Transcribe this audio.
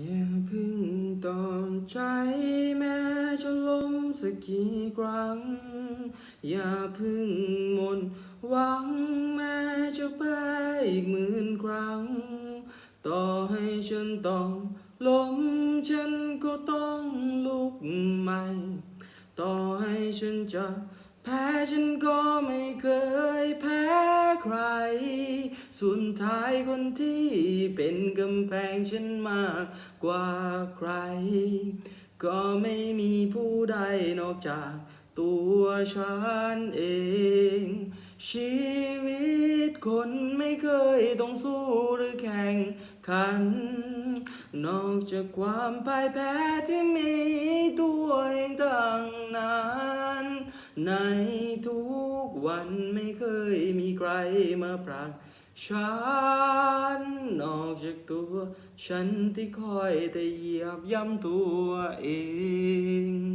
อย่าพึ่งตอนใจแม้จะล้มสักกี่ครั้ง อย่าพึ่งหมนหวังแม้จะแพ้อีกหมื่นครั้ง ต่อให้ฉันต้องล้มฉันก็ต้องลุกใหม่ ต่อให้ฉันจะแพ้ฉันก็ไม่เคยแพ้ใคร สุดท้ายคนที่เป็นกำแพงฉันมากกว่าใคร ก็ไม่มีผู้ใดนอกจากตัวฉันเอง ชีวิตคนไม่เคยต้องสู้หรือแข่งขัน นอกจากความพ่ายแพ้ที่มีตัวเองตั้งนานในทุกวันไม่เคยมีใครมาปรัก ฉันนอกจากตัว ฉันที่คอยแต่เหยียบย่ำตัวเอง